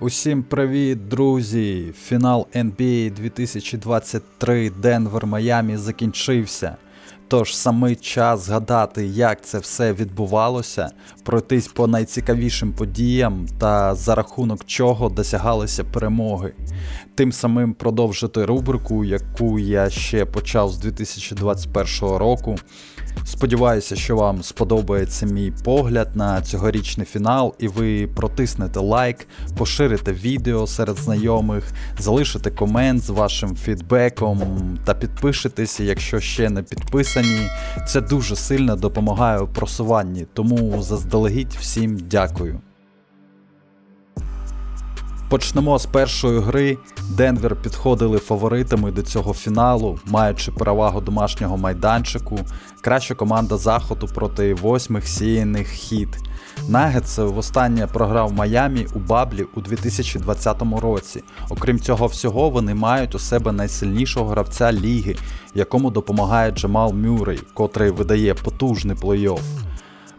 Усім привіт, друзі! Фінал NBA 2023 Денвер Майамі закінчився. Тож саме час згадати, як це все відбувалося, пройтись по найцікавішим подіям та за рахунок чого досягалися перемоги. Тим самим продовжити рубрику, яку я ще почав з 2021 року. Сподіваюся, що вам сподобається мій погляд на цьогорічний фінал, і ви протиснете лайк, поширите відео серед знайомих, залишите комент з вашим фідбеком та підпишитеся, якщо ще не підписані. Це дуже сильно допомагає у просуванні, тому заздалегідь всім дякую. Почнемо з першої гри. Денвер підходили фаворитами до цього фіналу, маючи перевагу домашнього майданчику. Краща команда заходу проти восьмих сіяних хід. Нагетс востаннє програв Майамі у Баблі у 2020 році. Окрім цього всього, вони мають у себе найсильнішого гравця ліги, якому допомагає Джамал Мюррей, котрий видає потужний плей-офф.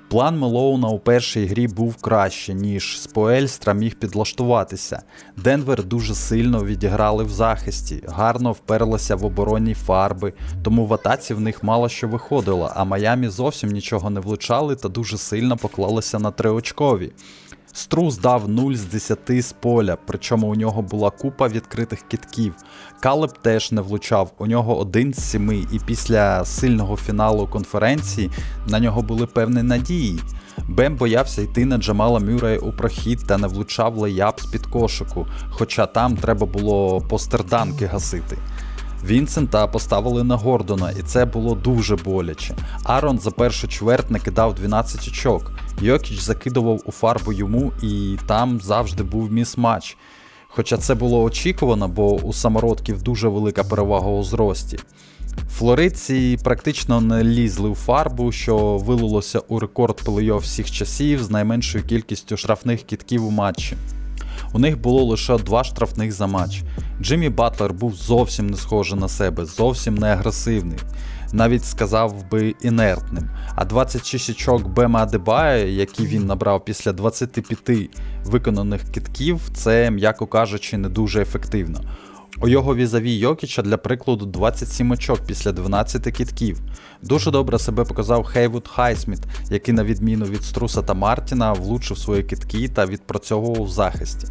План Мелоуна у першій грі був краще, ніж Споельстра міг підлаштуватися. Денвер дуже сильно відіграли в захисті, гарно вперлися в оборонні фарби, тому в атаці в них мало що виходило, а Майамі зовсім нічого не влучали та дуже сильно поклалися на триочкові. Струс дав 0 з 10 з поля, причому у нього була купа відкритих кітків. Калеб теж не влучав, у нього один з 7, і після сильного фіналу конференції на нього були певні надії. Бем боявся йти на Джамала Мюррея у прохід та не влучав леяп з під кошику, хоча там треба було постерданки гасити. Вінсента поставили на Гордона, і це було дуже боляче. Арон за першу чверть накидав 12 очок. Йокіч закидував у фарбу йому, і там завжди був міс-матч. Хоча це було очікувано, бо у самородків дуже велика перевага у зрості. Флоридці практично не лізли у фарбу, що вилилося у рекорд плей-офф всіх часів з найменшою кількістю штрафних кітків у матчі. У них було лише два штрафних за матч. Джиммі Батлер був зовсім не схожий на себе, зовсім не агресивний, навіть сказав би інертним. А 26 очок Бема Адебая, які він набрав після 25 виконаних китків, це, м'яко кажучи, не дуже ефективно. У його візаві Йокіча, для прикладу, 27 очок після 12 кітків. Дуже добре себе показав Хейвуд Хайсміт, який, на відміну від Струса та Мартіна, влучив свої кітки та відпрацьовував в захисті.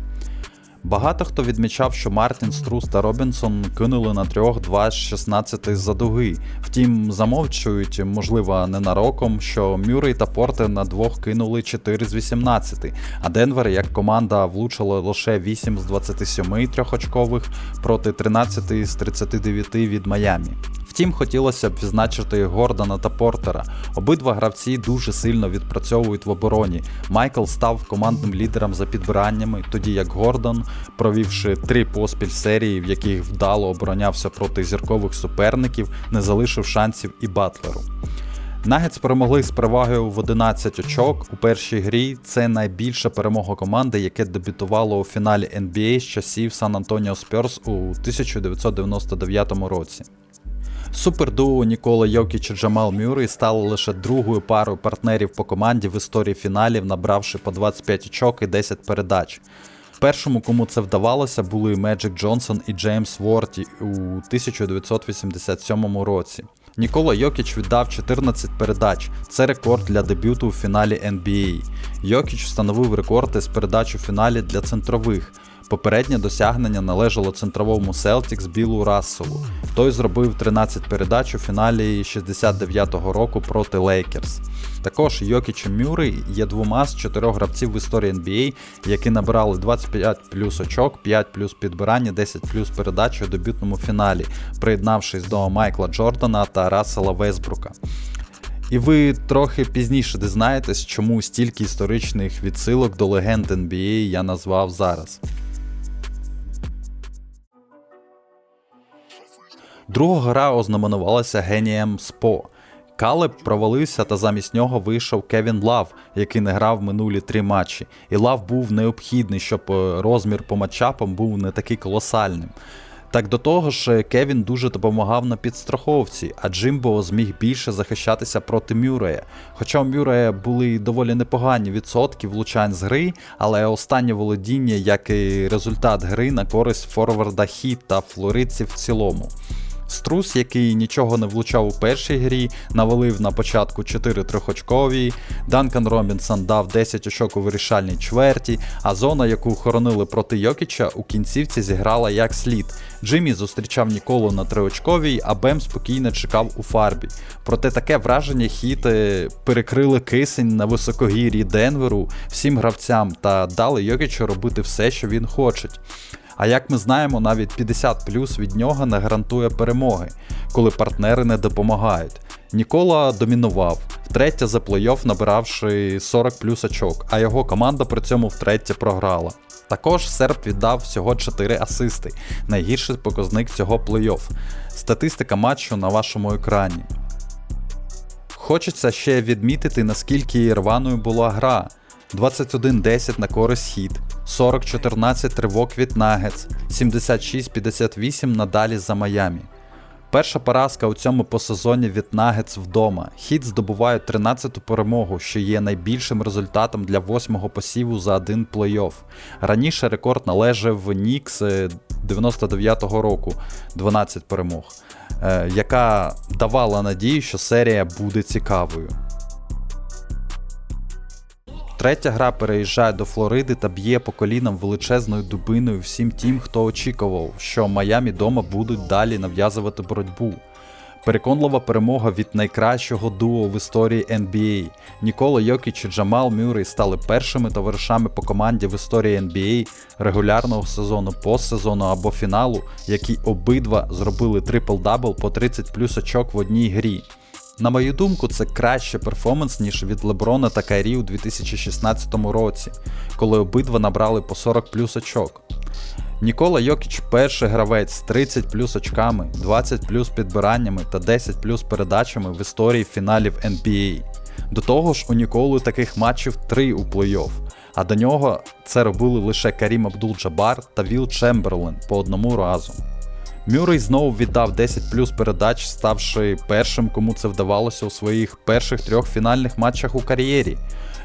Багато хто відмічав, що Мартін, Струс та Робінсон кинули на трьох 2 з 16 за дуги. Втім, замовчують, можливо, ненароком, що Мюррей та Портер на двох кинули 4 з 18, а Денвер як команда влучила лише 8 з 27 трьохочкових проти 13 з 39 від Майамі. Втім, хотілося б відзначити Гордона та Портера. Обидва гравці дуже сильно відпрацьовують в обороні. Майкл став командним лідером за підбираннями, тоді як Гордон, провівши три поспіль серії, в яких вдало оборонявся проти зіркових суперників, не залишив шансів і Батлеру. Нагетс перемогли з перевагою в 11 очок у першій грі. Це найбільша перемога команди, яке дебютувало у фіналі NBA з часів Сан Антоніо Спьорс у 1999 році. Супердуо Нікола Йокіч і Джамал Мюррей стали лише другою парою партнерів по команді в історії фіналів, набравши по 25 очок і 10 передач. Першому, кому це вдавалося, були Меджик Джонсон і Джеймс Ворті у 1987 році. Нікола Йокіч віддав 14 передач. Це рекорд для дебюту у фіналі NBA. Йокіч встановив рекорд із передач у фіналі для центрових. Попереднє досягнення належало центровому Селтікс Білу Расселу. Той зробив 13 передач у фіналі 69-го року проти Лейкерс. Також Йокіч і Мюррей є двома з чотирьох гравців в історії NBA, які набирали 25 плюс очок, 5 плюс підбирання, 10 плюс передач у дебютному фіналі, приєднавшись до Майкла Джордана та Рассела Весбрука. І ви трохи пізніше дізнаєтесь, чому стільки історичних відсилок до легенд NBA я назвав зараз. Друга гра ознаменувалася генієм СПО. Калеб провалився та замість нього вийшов Кевін Лав, який не грав минулі три матчі. І Лав був необхідний, щоб е, розмір по матчапам був не такий колосальним. Так до того ж, Кевін дуже допомагав на підстраховці, а Джимбо зміг більше захищатися проти Мюрея. Хоча у Мюрея були доволі непогані відсотки влучань з гри, але останнє володіння, як і результат гри на користь форварда Хіт та флоридців в цілому. Струс, який нічого не влучав у першій грі, навалив на початку 4 трьохочкові. Данкан Робінсон дав 10 очок у вирішальній чверті, а зона, яку хоронили проти Йокіча, у кінцівці зіграла як слід. Джиммі зустрічав Ніколу на триочковій, а Бем спокійно чекав у фарбі. Проте таке враження хіти перекрили кисень на високогір'ї Денверу всім гравцям та дали Йокічу робити все, що він хоче. А як ми знаємо, навіть 50 плюс від нього не гарантує перемоги, коли партнери не допомагають. Нікола домінував, втретє за плей-офф набиравши 40 плюс очок, а його команда при цьому втретє програла. Також серб віддав всього 4 асисти, найгірший показник цього плей-офф. Статистика матчу на вашому екрані. Хочеться ще відмітити, наскільки рваною була гра. 21-10 на користь хід, 40-14 тривок від Нагетс, 76-58 надалі за Майамі. Перша поразка у цьому посезоні від Нагетс вдома. Хід здобувають 13-ту перемогу, що є найбільшим результатом для восьмого посіву за один плей-офф. Раніше рекорд належав Нікс 99-го року 12 перемог, е, яка давала надію, що серія буде цікавою. Третя гра переїжджає до Флориди та б'є по колінам величезною дубиною всім тим, хто очікував, що Майамі дома будуть далі нав'язувати боротьбу. Переконлива перемога від найкращого дуо в історії NBA. Нікола Йокіч і Джамал Мюррей стали першими товаришами по команді в історії NBA регулярного сезону, постсезону або фіналу, які обидва зробили трипл-дабл по 30 плюс очок в одній грі. На мою думку, це краще перформанс, ніж від Леброна та Кайрі у 2016 році, коли обидва набрали по 40 плюс очок. Нікола Йокіч перший гравець з 30 плюс очками, 20 плюс підбираннями та 10 плюс передачами в історії фіналів NBA. До того ж, у Ніколу таких матчів 3 у плей-офф, а до нього це робили лише Карім Абдул-Джабар та Віл Чемберлен по одному разу. Мюррей знову віддав 10 плюс передач, ставши першим, кому це вдавалося у своїх перших трьох фінальних матчах у кар'єрі.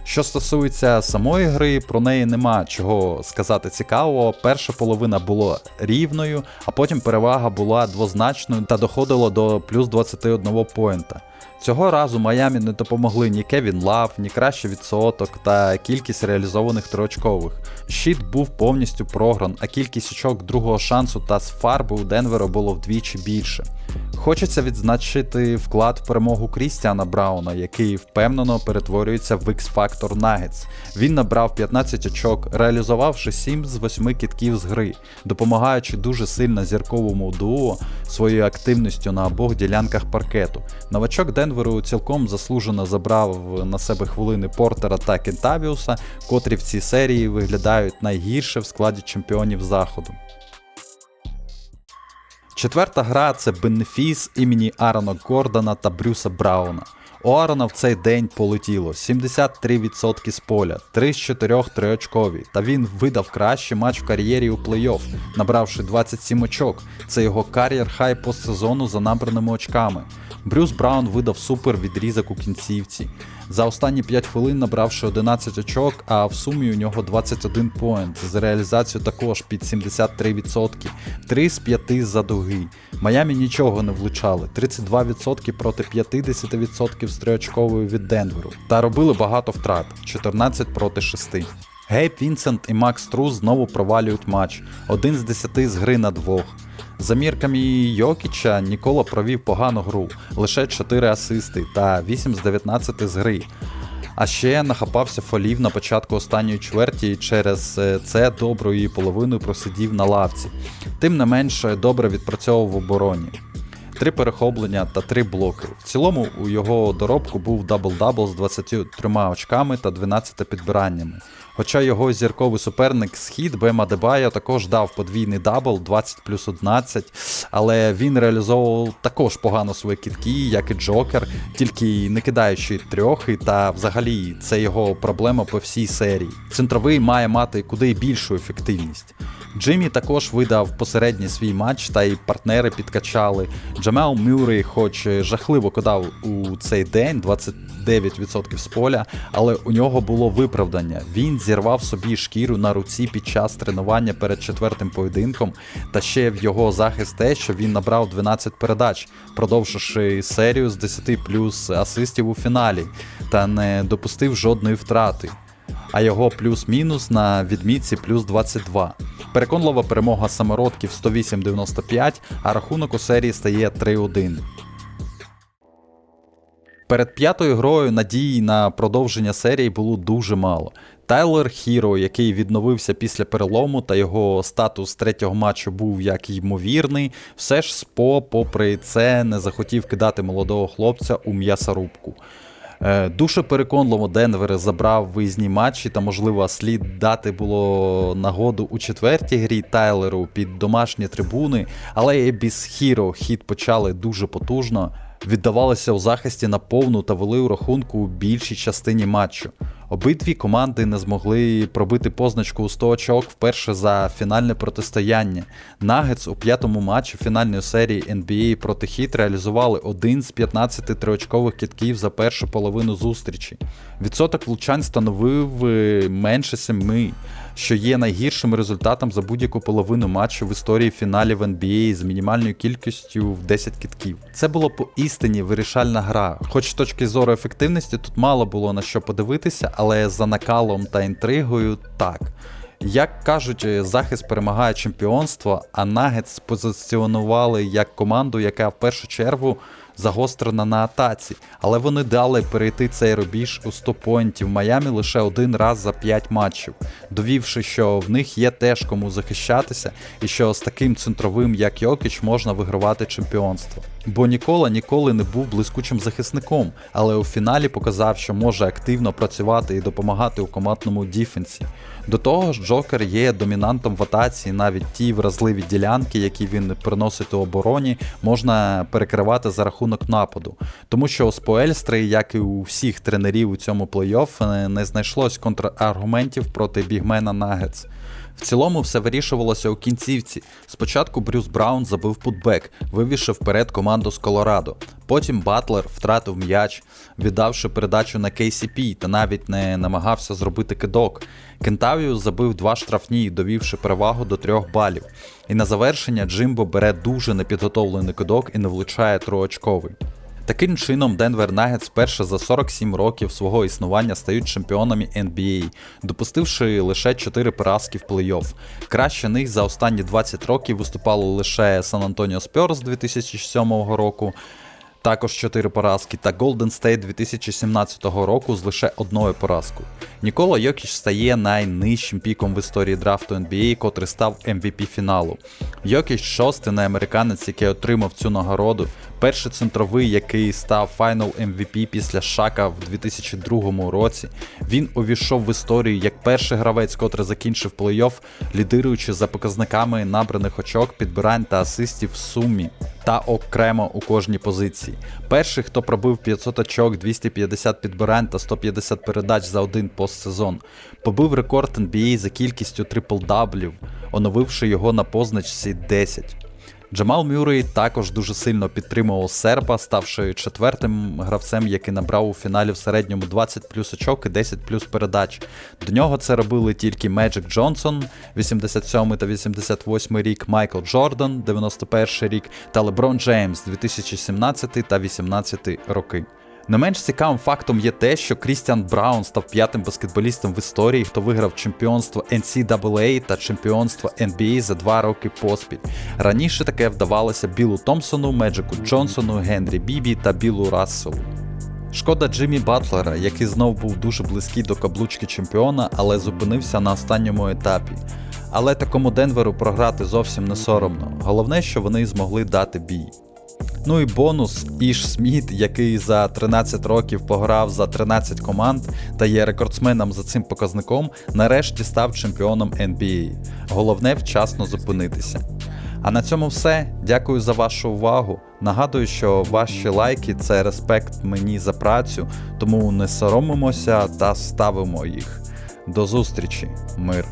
Що стосується самої гри, про неї нема чого сказати цікавого. Перша половина була рівною, а потім перевага була двозначною та доходило до плюс 21 поінта. Цього разу Майамі не допомогли ні Кевін Лав, ні кращий відсоток та кількість реалізованих триочкових. Щит був повністю програн, а кількість очок другого шансу та з фарби у Денвера було вдвічі більше. Хочеться відзначити вклад в перемогу Крістіана Брауна, який впевнено перетворюється в X-Factor Nuggets. Він набрав 15 очок, реалізувавши 7 з 8 кітків з гри, допомагаючи дуже сильно зірковому дуо своєю активністю на обох ділянках паркету. Новачок Денверу цілком заслужено забрав на себе хвилини Портера та Кентавіуса, котрі в цій серії виглядають найгірше в складі чемпіонів заходу. Четверта гра це бенефіс імені Аарона Гордона та Брюса Брауна. У Аарона в цей день полетіло 73% з поля, 3 з 4 триочкові, та він видав кращий матч в кар'єрі у плей-офф, набравши 27 очок. Це його кар'єр хай постсезону за набраними очками. Брюс Браун видав супер відрізок у кінцівці. За останні 5 хвилин набравши 11 очок, а в сумі у нього 21 поінт. З реалізацією також під 73%, 3 з 5 за дуги. Майамі нічого не влучали, 32% проти 50% з триочковою від Денверу. Та робили багато втрат 14 проти 6. Гейб Вінсент і Макс Трус знову провалюють матч. Один з 10 з гри на двох. За мірками Йокіча Нікола провів погану гру, лише 4 асисти та 8 з 19 з гри. А ще нахапався фолів на початку останньої чверті і через е, це добру її половину просидів на лавці. Тим не менше добре відпрацьовував в обороні. Три перехоплення та три блоки. В цілому у його доробку був дабл-дабл з 23 очками та 12 підбираннями. Хоча його зірковий суперник Схід Бема Дебая також дав подвійний дабл 20 плюс 11, але він реалізовував також погано свої кітки, як і Джокер, тільки не кидаючи трьохи, та взагалі це його проблема по всій серії. Центровий має мати куди більшу ефективність. Джиммі також видав посередній свій матч, та й партнери підкачали. Джамел Мюррей, хоч жахливо кидав у цей день 29% з поля, але у нього було виправдання. Він зірвав собі шкіру на руці під час тренування перед четвертим поєдинком, та ще в його захист те, що він набрав 12 передач, продовживши серію з 10 плюс асистів у фіналі, та не допустив жодної втрати. А його плюс-мінус на відмітці плюс 22. Переконлива перемога самородків 108-95, а рахунок у серії стає 3-1. Перед п'ятою грою надії на продовження серії було дуже мало. Тайлер Хіро, який відновився після перелому, та його статус третього матчу був як ймовірний, все ж СПО, попри це, не захотів кидати молодого хлопця у м'ясорубку. Е, Дуже переконливо Денвер забрав виїзні матчі, та, можливо, слід дати було нагоду у четвертій грі Тайлеру під домашні трибуни, але Ебіс Хіро хід почали дуже потужно, віддавалися у захисті на повну та вели у рахунку у більшій частині матчу. Обидві команди не змогли пробити позначку у 100 очок вперше за фінальне протистояння. Нагетс у п'ятому матчі фінальної серії NBA проти Хіт реалізували один з 15 триочкових кітків за першу половину зустрічі. Відсоток влучань становив е, менше 7, що є найгіршим результатом за будь-яку половину матчу в історії фіналів NBA з мінімальною кількістю в 10 кітків. Це було поістині вирішальна гра. Хоч з точки зору ефективності тут мало було на що подивитися, але за накалом та інтригою так. Як кажуть, захист перемагає чемпіонство, а Нагетс позиціонували як команду, яка в першу чергу загострена на атаці, але вони дали перейти цей рубіж у 100 поінтів Майамі лише один раз за 5 матчів, довівши, що в них є теж кому захищатися, і що з таким центровим, як Йокіч, можна вигравати чемпіонство. Бо Нікола ніколи не був блискучим захисником, але у фіналі показав, що може активно працювати і допомагати у командному діфенсі. До того ж, Джокер є домінантом в атаці, навіть ті вразливі ділянки, які він приносить у обороні, можна перекривати за рахунок нападу. Тому що у Споельстри, як і у всіх тренерів у цьому плей-офф, не знайшлось контраргументів проти бігмена Нагетс. В цілому все вирішувалося у кінцівці. Спочатку Брюс Браун забив путбек, вивівши вперед команду з Колорадо. Потім Батлер втратив м'яч, віддавши передачу на KCP та навіть не намагався зробити кидок. Кентавіус забив два штрафні, довівши перевагу до трьох балів. І на завершення Джимбо бере дуже непідготовлений кидок і не влучає троочковий. Таким чином, Денвер Нагетс вперше за 47 років свого існування стають чемпіонами NBA, допустивши лише 4 поразки в плей-офф. Краще них за останні 20 років виступали лише Сан Антоніо Спьорс 2007 року. Також 4 поразки та Golden State 2017 року з лише одною поразкою. Нікола Йокіч стає найнижчим піком в історії драфту NBA, котрий став MVP фіналу. Йокіч шостий неамериканець, який отримав цю нагороду, перший центровий, який став Final MVP після Шака в 2002 році. Він увійшов в історію як перший гравець, котрий закінчив плей-офф, лідируючи за показниками набраних очок, підбирань та асистів в сумі та окремо у кожній позиції. Перший, хто пробив 500 очок, 250 підбирань та 150 передач за один постсезон, побив рекорд NBA за кількістю трипл-даблів, оновивши його на позначці 10. Джамал Мюррей також дуже сильно підтримував серпа, ставши четвертим гравцем, який набрав у фіналі в середньому 20 плюс очок і 10 плюс передач. До нього це робили тільки Меджик Джонсон, 87 та 88 рік, Майкл Джордан, 91 рік, та Леброн Джеймс, 2017 та 18 роки. Не менш цікавим фактом є те, що Крістіан Браун став п'ятим баскетболістом в історії, хто виграв чемпіонство NCAA та чемпіонство NBA за два роки поспіль. Раніше таке вдавалося Білу Томпсону, Меджику Джонсону, Генрі Бібі та Білу Расселу. Шкода Джиммі Батлера, який знов був дуже близький до каблучки чемпіона, але зупинився на останньому етапі. Але такому Денверу програти зовсім не соромно. Головне, що вони змогли дати бій. Ну і бонус Іш Сміт, який за 13 років пограв за 13 команд та є рекордсменом за цим показником, нарешті став чемпіоном NBA. Головне вчасно зупинитися. А на цьому все. Дякую за вашу увагу. Нагадую, що ваші лайки це респект мені за працю, тому не соромимося та ставимо їх. До зустрічі, мир!